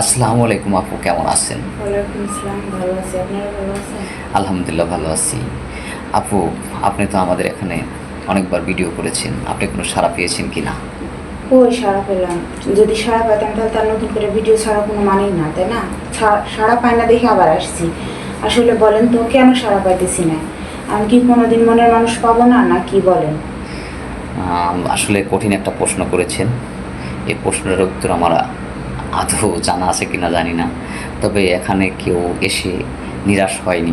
আসসালামু আলাইকুম আপু কেমন আছেন? ওয়ালাইকুম আসসালাম ভালো আছি। আপনারা ভালো আছেন? আলহামদুলিল্লাহ ভালো আছি। আপু আপনি তো আমাদের এখানে অনেকবার ভিডিও করেছেন। আপনি কোনো সাড়া পেয়েছেন কি না? ওই সাড়া পেলাম। যদি সাড়া পেতাম তাহলে তার নতুন করে ভিডিও ছাড়া কোনো মানেই না তাই না? সাড়া পাই না দেখে আবার আসছি। আসলে বলেন তো কেন সাড়া পাইতেছি না? আমি কি কোনোদিন মনের মানুষ পাবো না না কি বলেন? আসলে কঠিন একটা প্রশ্ন করেছেন। এই প্রশ্নের উত্তর আমার আদৌ জানা আছে কিনা জানি না। তবে এখানে কেউ এসে নিরাশ হয়নি।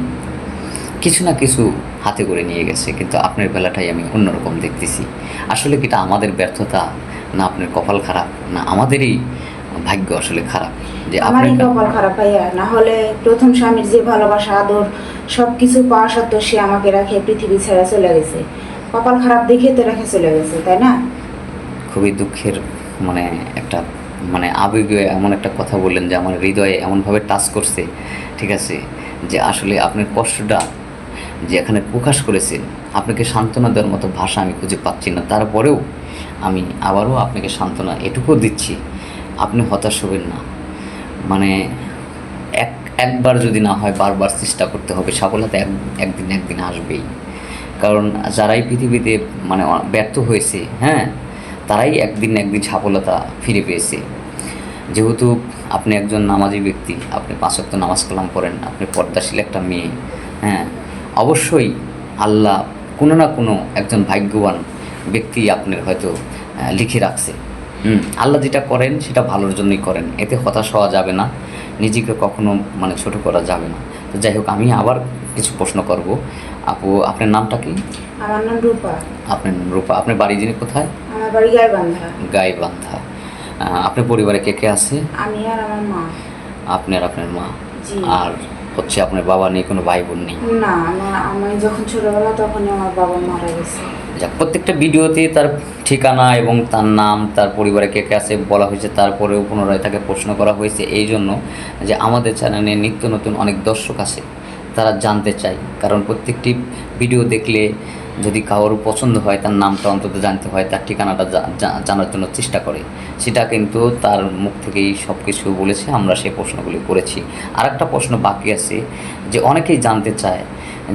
কিছু না কিছু হাতে করে নিয়ে গেছে কিন্তু আপনার বেলাটাই আমি অন্যরকম দেখতেছি। আসলে কি এটা আমাদের ব্যর্থতা? না আপনার কপাল খারাপ? না আমাদেরই ভাগ্য আসলে খারাপ? যে আমারই কপাল খারাপ ভাইয়া। না হলে প্রথম স্বামীর যে ভালোবাসা আদর সব কিছু পাওয়া সত্ত্বেও সে আমাকে রেখে পৃথিবী ছেড়ে চলে গেছে। কপাল খারাপ দেখে তো রেখে চলে গেছে তাই না? খুবই দুঃখের মানে একটা মানে আবেগে এমন একটা কথা বললেন যে আমার হৃদয়ে এমনভাবে টাচ করছে, ঠিক আছে, যে আসলে আপনার কষ্টটা যে এখানে প্রকাশ করেছেন, আপনাকে সান্ত্বনা দেওয়ার মতো ভাষা আমি খুঁজে পাচ্ছি না। তারপরেও আমি আবারও আপনাকে সান্ত্বনা এটুকুও দিচ্ছি, আপনি হতাশ হবেন না। মানে এক, একবার যদি না হয় বারবার চেষ্টা করতে হবে, সফলতা এক, একদিন একদিন আসবেই। কারণ যারাই পৃথিবীতে মানে ব্যর্থ হয়েছে হ্যাঁ তারাই একদিন একদিন সফলতা ফিরে পেয়েছে। যেহেতু আপনি একজন নামাজি ব্যক্তি, আপনি পাঁচ ওয়াক্ত নামাজ কালাম করেন আপনি পর্দাশীল একটা মেয়ে হ্যাঁ অবশ্যই আল্লাহ কোনো না কোনো একজন ভাগ্যবান ব্যক্তি আপনার হয়তো লিখে রাখছে। আল্লাহ যেটা করেন সেটা ভালোর জন্যই করেন, এতে হতাশ হওয়া যাবে না, নিজেকে কখনো মানে ছোট করা যাবে না। তো যাই হোক আমি আবার কিছু প্রশ্ন করব। আপু আপনার নামটা কি? আমার নাম রূপা। আপনার নাম রূপা। আপনার বাড়ি যিনি কোথায়? আমার বাড়ি গাইবান্ধা। গাইবান্ধা। আপনার পরিবারে কে কে আছে? আমি আর আমার মা। আপনি আর আপনার মা? আর হচ্ছে আপনার বাবা নেই কোনো ভাই বোন নেই? না আমার আমি যখন ছোটবেলা তখনই আমার বাবা মারা গেছে। প্রত্যেকটা ভিডিওতে তার ঠিকানা এবং তার নাম, তার পরিবারে কে কে আছে বলা হয়েছে, তারপরেও পুনরায় তাকে প্রশ্ন করা হয়েছে। এই জন্য যে আমাদের চ্যানেলে নিত্য নতুন অনেক দর্শক আছে, তারা জানতে চায়। কারণ প্রত্যেকটি ভিডিও দেখলে যদি কারোর পছন্দ হয়, তার নামটা অন্তত জানতে হয়, তার ঠিকানাটা জানার জন্য চেষ্টা করে। সেটা কিন্তু তার মুখ থেকেই সব কিছু বলেছে, আমরা সেই প্রশ্নগুলি করেছি। আর একটা প্রশ্ন বাকি আছে, যে অনেকেই জানতে চায়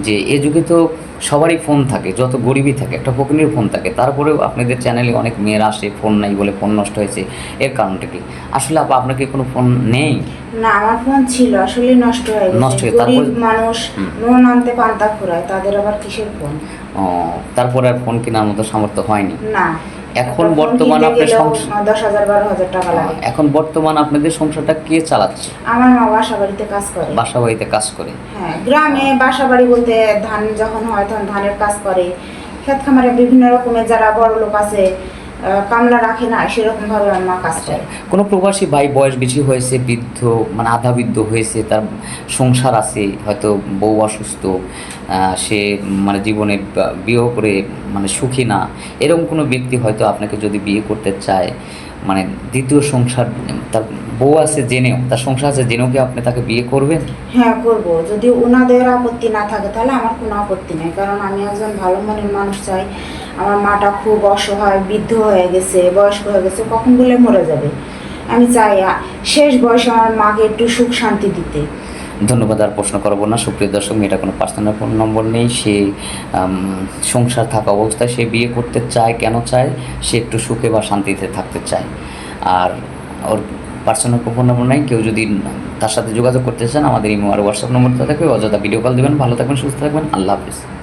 যে, এ যুগে তো সবারই ফোন থাকে যত গরিবই থাকে একটা ফকিনের ফোন থাকে। তারপরেও আপনাদের চ্যানেলে অনেক মেয়েরা আসে ফোন নাই বলে ফোন নষ্ট হয়েছে এর কারণটা কি? আসলে আপা আপনার কি কোনো ফোন নেই? না আমার ফোন ছিল আসলে নষ্ট হয়ে নষ্ট হয়ে- তারপর- মানুষ ফোন নুন আনতে পান্তা ফুরায় তাদের আবার কিসের ফোন? ও, তারপরে আর ফোন কেনার মতো সামর্থ্য হয়নি? না। এখন বর্তমান আপনি আপনার দশ হাজার বারো হাজার টাকা লাগে। এখন বর্তমান আপনাদের সংসারটা কে চালাচ্ছে? আমার মা বাসা বাড়িতে কাজ করে। বাসা বাড়িতে কাজ করে। হ্যাঁ গ্রামে বাসা বাড়ি বলতে ধান যখন হয় তখন ধানের কাজ করে। ক্ষেত খামারে বিভিন্ন রকমের যারা বড় লোক আছে কামলা রাখে না সেরকম ভাবে আমার মা কাজ করে। কোনো প্রবাসী ভাই বয়স বেশি হয়েছে বৃদ্ধ মানে আধা বৃদ্ধ হয়েছে তার সংসার আছে হয়তো বউ অসুস্থ সে মানে জীবনে বিয়ে করে মানে সুখী না এরকম কোনো ব্যক্তি হয়তো আপনাকে যদি বিয়ে করতে চায় মানে দ্বিতীয় সংসার তার বউ আছে জেনেও তার সংসার আছে জেনেও কি আপনি তাকে বিয়ে করবেন? হ্যাঁ করব। যদি ওনাদের আপত্তি না থাকে তাহলে আমার কোনো আপত্তি নেই কারণ আমি একজন ভালো মনের মানুষ চাই আমার মাটা খুব অসহায়, বৃদ্ধ হয়ে গেছে, বয়স্ক হয়ে গেছে, কখন বলে মরে যাবে? আমি চাই শেষ বয়সে আমার মাকে একটু সুখ শান্তি দিতে। ধন্যবাদ, আর প্রশ্ন করব না। সুপ্রিয় দর্শক এটা কোনো পার্সোনাল ফোন নম্বর নেই। সে সংসার থাকা অবস্থায় সে বিয়ে করতে চায়, কেন চায়? সে একটু সুখে বা শান্তিতে থাকতে চায়। আর ওর পার্সোনাল ফোন নম্বর নেই। কেউ যদি তার সাথে যোগাযোগ করতে চান, আমাদের ইমো আর হোয়াটসঅ্যাপ নম্বরটা থাকবে। অযথা ভিডিও কল দেবেন। ভালো থাকবেন, সুস্থ থাকবেন। আল্লাহ হাফিজ।